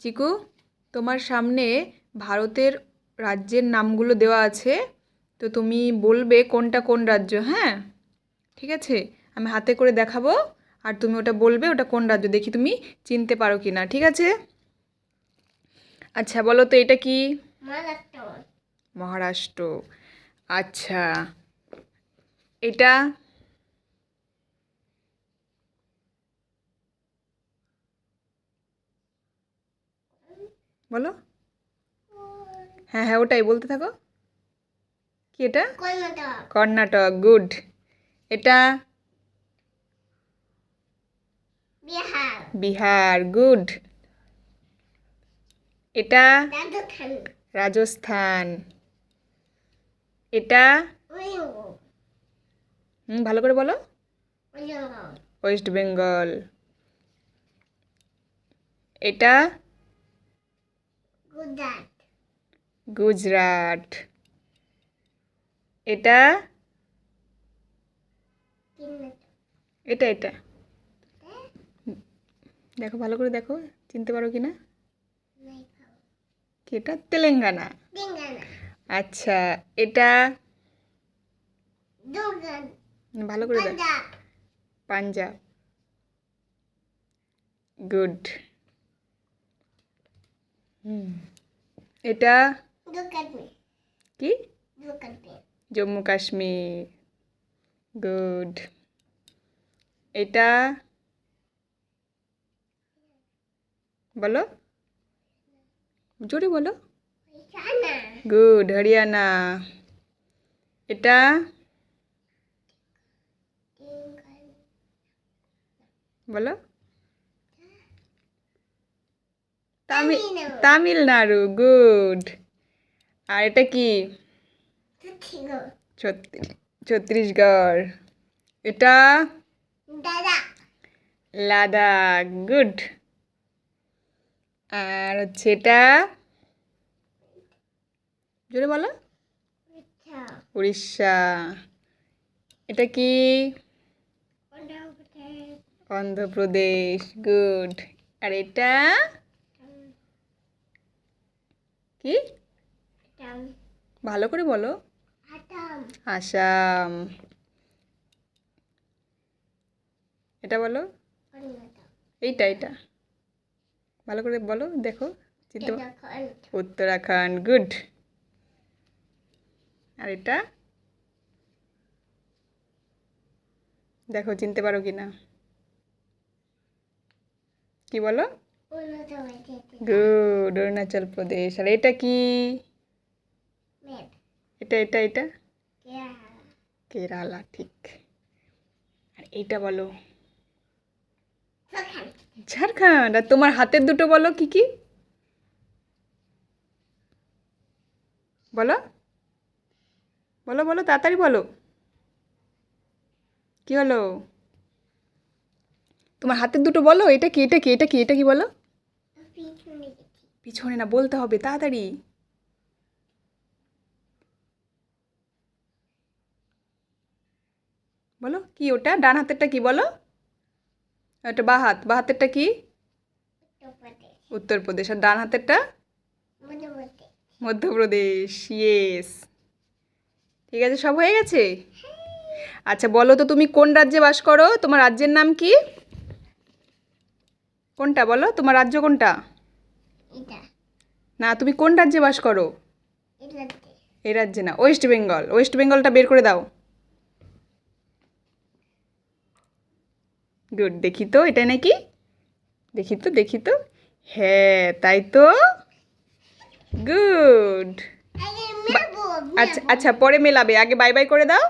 চিকু তোমার সামনে ভারতের রাজ্যের নামগুলো দেওয়া আছে তো তুমি বলবে কোনটা কোন রাজ্য হ্যাঁ? ঠিক আছে? আমি হাতে করে দেখাবো আর তুমি ওটা বলবে ওটা কোন রাজ্য দেখি তুমি চিনতে পারো কি না ঠিক আছে? আচ্ছা বলো তো এটা কি? মহারাষ্ট্র। আচ্ছা। এটা বলো। হ্যাঁ হ্যাঁ ওটাই বলতে থাকো। কি এটা? কর্ণাটক। গুড। এটা? বিহার। গুড। এটা? রাজস্থান। রাজস্থান। এটা? হুম ভালো করে বলো। ওয়েস্ট বেঙ্গল। এটা? গুজরাট। এটা? এটা এটা। দেখো ভালো করে দেখো চিনতে পারো কি না কি এটা? তেলেঙ্গানা। আচ্ছা এটা? ভালো করে দেখো। পাঞ্জাব। গুড। এটা কি? জম্মু কাশ্মীর গুড। এটা বলো। জোরে বলো। গুড হরিয়ানা। এটা বলো। তামিল তামিলনাড়ু। গুড আর এটা কি? ছত্তিশগড়। ছত্রিশ ছত্তিশগড়। এটা? লাদাখ। গুড আর হচ্ছে এটা? জোরে বলো। উড়িষ্যা। এটা কি? অন্ধ্রপ্রদেশ। গুড আর এটা? কি? ভালো করে বলো। আসাম। এটা বলো। এইটা এটা ভালো করে বলো দেখো চিনতে উত্তরাখণ্ড। গুড। আর এটা? দেখো চিনতে পারো কি না কি বলো? গুড অরুণাচল প্রদেশ আর এটা কি? এটা এটা এটা? কেরালা। ঠিক। আর এইটা বলো। ঝাড়খণ্ড। আর তোমার হাতের দুটো বলো কি কি? বলো। বলো বলো তাড়াতাড়ি বলো। কি হলো? তোমার হাতের দুটো বলো এটা কি এটা কি এটা কি এটা কি বলো? পিছনে না বলতে হবে তাড়াতাড়ি। বলো কি ওটা? ডান হাতেরটা কি বলো? ওটা বা হাত বা হাতেরটা কি? উত্তরপ্রদেশ। আর ডান হাতেরটা? মধ্যপ্রদেশ। ইয়েস ঠিক আছে সব হয়ে গেছে? আচ্ছা বলো তো তুমি কোন রাজ্যে বাস করো? তোমার রাজ্যের নাম কি? কোনটা বলো? তোমার রাজ্য কোনটা? এটা। না তুমি কোন রাজ্যে বাস করো? এই রাজ্যে। না ওয়েস্ট বেঙ্গল। ওয়েস্ট বেঙ্গলটা বের করে দাও। গুড দেখি তো এটা নাকি? দেখি তো দেখি তো। হ্যাঁ তাই তো। গুড। আচ্ছা আচ্ছা পরে মেলাবে। আগে বাই বাই করে দাও।